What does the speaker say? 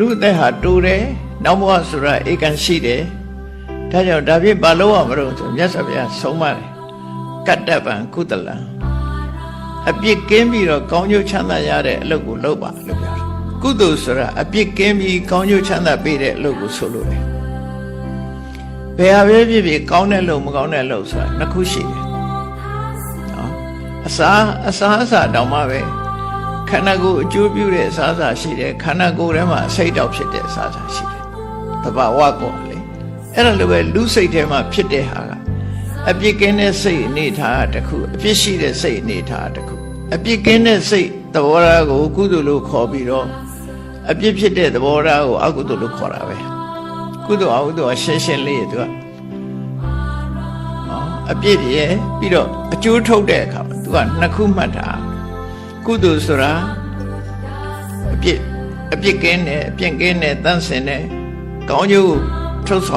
လူအသက်ဟာတူတယ်နောက်ဘဝဆိုတာဧကန်ရှိတယ်ဒါကြောင့်ဒါဖြစ်ဘာလို့ရမလို့ဆိုမြတ်စွာဘုရားဆုံးမတယ်ကတ္တပံကုသလံအပြစ်ကင်းပြီးတော့ကောင်းကျိုးချမ်းသာရတဲ့အလုပ်ကိုလုပ်ပါလို့ပြောတယ်ကုသိုလ်ဆိုတာအပြစ်ကင်းပြီးကောင်းကျိုးချမ်းသာပေးတဲ့အလုပ်ကိုဆိုလိုတယ်ဘယ်ဟာပဲဖြစ်ဖြစ်ကောင်းတဲ့လုပ်မကောင်းတဲ့လုပ်ဆိုတာနှစ်ခုရှိတယ်နော်အစားအစားအစာတောင်မှပဲ ခန္ဓာကိုယ်အကျိုးပြုတဲ့အစားအစာရှိတယ်ခန္ဓာကိုယ်ထဲမှာအစိတ်တောက်ဖြစ်တဲ့အစားအစာရှိတယ်တဘာဝကောလေအဲ့ဒါလိုပဲလူစိတ်ထဲမှာဖြစ်တဲ့ဟာကအပြစ်ကင်းတဲ့စိတ်အနေထားတစ်ခုအပြစ်ရှိတဲ့စိတ်အနေထားတစ်ခုအပြစ်ကင်းတဲ့စိတ်သဘောထားကိုကုသိုလ်လို့ခေါ်ပြီးတော့အပြစ်ဖြစ်တဲ့သဘောထားကိုအကုသိုလ်လို့ခေါ်တာပဲကုသိုလ်အကုသိုလ်ကရှင်းရှင်းလေးသူကနော်အပြစ်ရယ်ပြီးတော့အကျိုးထုတ်တဲ့အခါမှာသူကနှစ်ခုမှတ်တာ ကုသိုလ်ဆိုတာအပြစ်အပြစ်ကင်းတယ်အပြစ်ကင်းတယ်တန့်စင်တယ်ကောင်းကျိုးထုတ်ဆောင်